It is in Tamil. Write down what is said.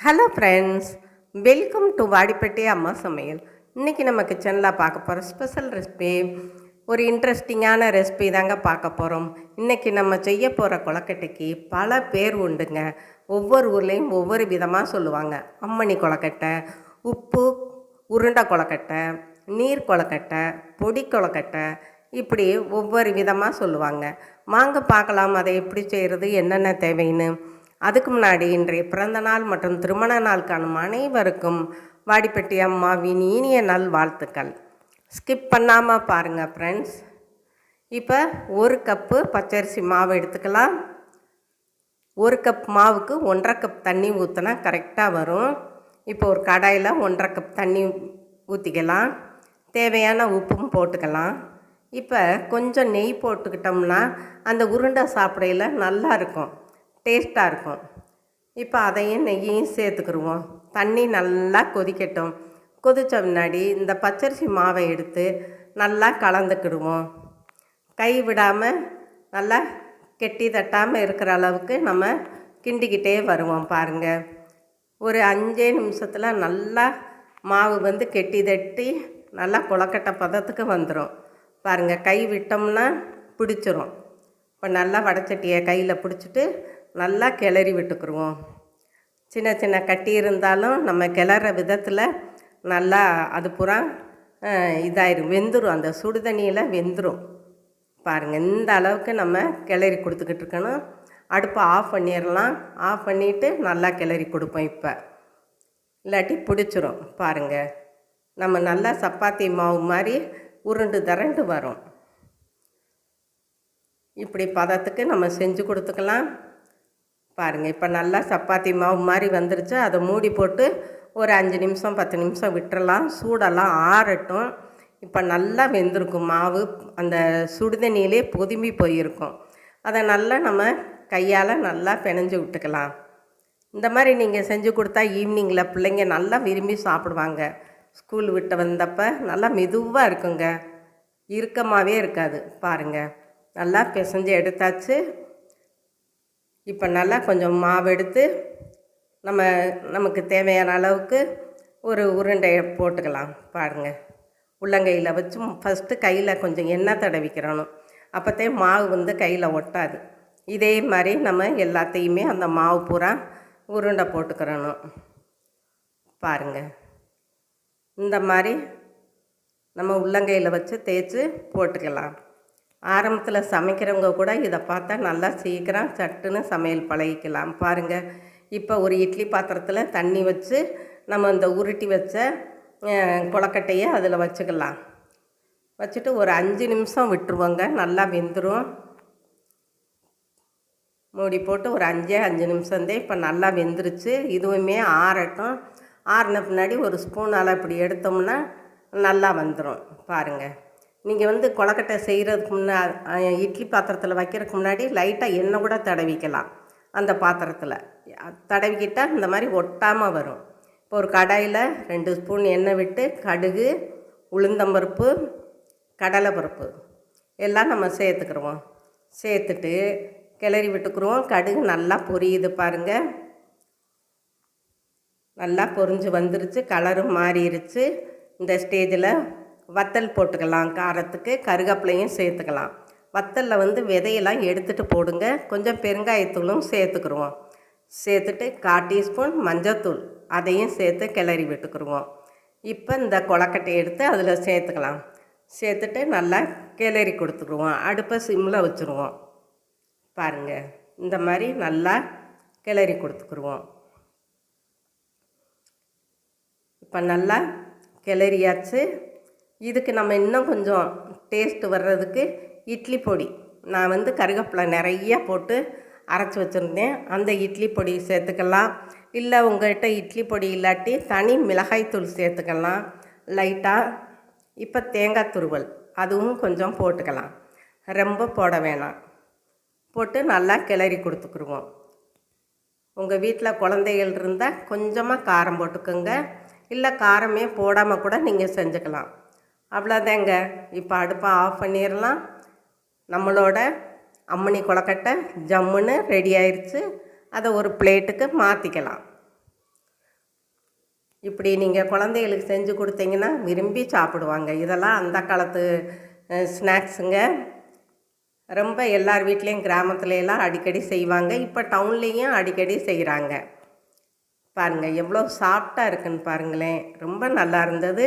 Hello friends welcome to Vadipatti அம்மா சமையல் இன்றைக்கி நம்ம கிச்சனில் பார்க்க போகிற ஸ்பெஷல் ரெசிபி ஒரு இன்ட்ரெஸ்டிங்கான ரெசிபி தாங்க பார்க்க போகிறோம் இன்றைக்கி நம்ம செய்ய போகிற கொலக்கட்டைக்கு பல பேர் உண்டுங்க. ஒவ்வொரு ஊர்லேயும் ஒவ்வொரு விதமாக சொல்லுவாங்க. அம்மணி கொலக்கட்டை உப்பு உருண்டை கொலக்கட்டை நீர் கொலக்கட்டை பொடி கொலக்கட்டை இப்படி ஒவ்வொரு விதமாக சொல்லுவாங்க. வாங்க பார்க்கலாம் அதை எப்படி செய்கிறது என்னென்ன தேவைன்னு. அதுக்கு முன்னாடி இன்றைய பிறந்த நாள் மற்றும் திருமண நாள் காணும் அனைவருக்கும் வாடிப்பட்டி அம்மாவின் இனிய நல் வாழ்த்துக்கள். ஸ்கிப் பண்ணாமல் பாருங்கள் ஃப்ரெண்ட்ஸ் இப்போ ஒரு கப்பு பச்சரிசி மாவு எடுத்துக்கலாம். ஒரு கப் மாவுக்கு ஒன்றரை கப் தண்ணி ஊற்றினா கரெக்டாக வரும். இப்போ ஒரு கடாயில் ஒன்றரை கப் தண்ணி ஊற்றிக்கலாம் தேவையான உப்பும் போட்டுக்கலாம். இப்போ கொஞ்சம் நெய் போட்டுக்கிட்டோம்னா அந்த உருண்டை சாப்பிடையில நல்லா இருக்கும். டேஸ்ட்டாக இருக்கும். இப்போ அதையும் நெய்யையும் சேர்த்துக்கிடுவோம் தண்ணி நல்லா கொதிக்கட்டும். கொதித்த முன்னாடி இந்த பச்சரிசி மாவை எடுத்து நல்லா கலந்துக்கிடுவோம். கை விடாமல் நல்லா கெட்டி தட்டாமல் இருக்கிற அளவுக்கு நம்ம கிண்டிக்கிட்டே வருவோம் பாருங்கள் ஒரு அஞ்சே நிமிஷத்தில் நல்லா மாவு வந்து கெட்டி தட்டி நல்லா கொழக்கட்டை பதத்துக்கு வந்துடும் பாருங்கள் கை விட்டோம்னா பிடிச்சிரும். இப்போ நல்லா வடச்சட்டியை கையில் பிடிச்சிட்டு நல்லா கிளறி விட்டுக்குருவோம். சின்ன சின்ன கட்டி இருந்தாலும் நம்ம கிளற விதத்தில் நல்லா அது பூரா இதாயிரும். வெந்துடும் அந்த சுடுதண்ணியில் வெந்துடும் பாருங்கள் இந்த அளவுக்கு நம்ம கிளறி கொடுத்துக்கிட்டு இருக்கணும். அடுப்பை ஆஃப் பண்ணிடலாம் ஆஃப் பண்ணிவிட்டு நல்லா கிளறி கொடுப்போம் இப்போ. இல்லாட்டி பிடிச்சிரும். பாருங்கள் நம்ம நல்லா சப்பாத்தி மாவு மாதிரி உருண்டு திரண்டு வரும். இப்படி பதத்துக்கு நம்ம செஞ்சு கொடுத்துக்கலாம். பாருங்கள் இப்போ நல்லா சப்பாத்தி மாவு மாதிரி வந்துருச்சு. அதை மூடி போட்டு ஒரு அஞ்சு நிமிஷம் பத்து நிமிஷம் விட்டுறலாம். சூடெல்லாம் ஆறட்டும். இப்போ நல்லா வெந்திருக்கும் மாவு. அந்த சுடுதண்ணியிலே பொதும்பி போயிருக்கும். அதை நல்லா நம்ம கையால் நல்லா பிணைஞ்சு விட்டுக்கலாம். இந்த மாதிரி நீங்கள் செஞ்சு கொடுத்தா ஈவினிங்கில் பிள்ளைங்க நல்லா விரும்பி சாப்பிடுவாங்க. ஸ்கூல் விட்டு வந்தப்போ நல்லா மெதுவாக இருக்குங்க. இறுக்கமாகவே இருக்காது. பாருங்கள் நல்லா பிசைஞ்சு எடுத்தாச்சு. இப்போ நல்லா கொஞ்சம் மாவு எடுத்து நம்ம நமக்கு தேவையான அளவுக்கு ஒரு உருண்டையை போட்டுக்கலாம் பாருங்கள் உள்ளங்கையில் வச்சு ஃபஸ்ட்டு கையில் கொஞ்சம் எண்ணெய் தடவிக்கிறணும். அப்போத்தே மாவு வந்து கையில் ஒட்டாது. இதே மாதிரி நம்ம எல்லாத்தையுமே அந்த மாவு பூரா உருண்டை போட்டுக்கிறணும். பாருங்கள் இந்த மாதிரி நம்ம உள்ளங்கையில் வச்சு தேய்ச்சி போட்டுக்கலாம். ஆரம்பத்தில் சமைக்கிறவங்க கூட இதை பார்த்தா நல்லா சீக்கிரம் சட்டுன்னு சமையல் பழகிக்கலாம். பாருங்கள் இப்போ ஒரு இட்லி பாத்திரத்தில் தண்ணி வச்சு நம்ம இந்த உருட்டி வச்ச கொழக்கட்டையை அதில் வச்சுக்கலாம். வச்சுட்டு ஒரு அஞ்சு நிமிஷம் விட்டுருவோங்க. நல்லா வெந்துடும் மூடி போட்டு ஒரு அஞ்சே அஞ்சு நிமிஷந்தே இப்போ நல்லா வெந்துருச்சு. இதுவுமே ஆறட்டும். ஆறின பின்னாடி ஒரு ஸ்பூனால் இப்படி எடுத்தோம்னா நல்லா வந்துடும் பாருங்கள் நீங்கள் வந்து கொழக்கட்டை செய்கிறதுக்கு முன்னா இட்லி பாத்திரத்தில் வைக்கிறதுக்கு முன்னாடி லைட்டாக எண்ணெய் கூட தடவிக்கலாம் அந்த பாத்திரத்தில். தடவிக்கிட்டால் இந்த மாதிரி ஒட்டாமல் வரும். இப்போ ஒரு கடாயில் ரெண்டு ஸ்பூன் எண்ணெய் விட்டு கடுகு உளுந்தம்பருப்பு கடலைப்பருப்பு எல்லாம் நம்ம சேர்த்துக்கிடுவோம் சேர்த்துட்டு கிளறி விட்டுக்குருவோம். கடுகு நல்லா பொரியுது பாருங்கள் நல்லா பொரிஞ்சு வந்துருச்சு. கலரும் மாறிடுச்சு இந்த ஸ்டேஜில் வத்தல் போட்டுக்கலாம் காரத்துக்கு கருகப்பிலையும் சேர்த்துக்கலாம். வத்தலில் வந்து விதையெல்லாம் எடுத்துகிட்டு போடுங்க. கொஞ்சம் பெருங்காயத்தூளும் சேர்த்துக்குருவோம். சேர்த்துட்டு கால் டீஸ்பூன் மஞ்சத்தூள் அதையும் சேர்த்து கிளறி விட்டுக்குருவோம். இப்போ இந்த கொழக்கட்டை எடுத்து அதில் சேர்த்துக்கலாம். சேர்த்துட்டு நல்லா கிளறி கொடுத்துக்குருவோம். அடுப்பை சிம்மில் வச்சுருவோம். பாருங்கள் இந்த மாதிரி நல்லா கிளறி கொடுத்துக்குருவோம். இப்போ நல்லா கிளறியாச்சு. இதுக்கு நம்ம இன்னும் கொஞ்சம் டேஸ்ட்டு வர்றதுக்கு இட்லி பொடி. நான் வந்து கருகப்பிலை நிறையா போட்டு அரைச்சி வச்சுருந்தேன். அந்த இட்லி பொடி சேர்த்துக்கலாம். இல்லை உங்கள்கிட்ட இட்லி பொடி இல்லாட்டி தனி மிளகாய்த்தூள் சேர்த்துக்கலாம். லைட்டாக இப்போ தேங்காய் துருவல் அதுவும் கொஞ்சம் போட்டுக்கலாம். ரொம்ப போட வேணாம். போட்டு நல்லா கிளறி கொடுத்துக்குருவோம். உங்கள் வீட்டில் குழந்தைகள் இருந்தால் கொஞ்சமாக காரம் போட்டுக்கோங்க. இல்லை காரமே போடாமல் கூட நீங்கள் செஞ்சுக்கலாம். அவ்வளோதாங்க. இப்போ அடுப்பை ஆஃப் பண்ணிடலாம். நம்மளோட அம்மணி கொழக்கட்டை ஜம்முன்னு ரெடி ஆயிடுச்சு அதை ஒரு பிளேட்டுக்கு மாற்றிக்கலாம் இப்படி நீங்கள் குழந்தைகளுக்கு செஞ்சு கொடுத்தீங்கன்னா விரும்பி சாப்பிடுவாங்க. இதெல்லாம் அந்த காலத்து ஸ்நாக்ஸுங்க. ரொம்ப எல்லார் வீட்லேயும் கிராமத்துலலாம் அடிக்கடி செய்வாங்க. இப்போ டவுன்லேயும் அடிக்கடி செய்கிறாங்க. பாருங்கள் எவ்வளோ சாஃப்டாக இருக்குன்னு பாருங்களேன். ரொம்ப நல்லா இருந்தது.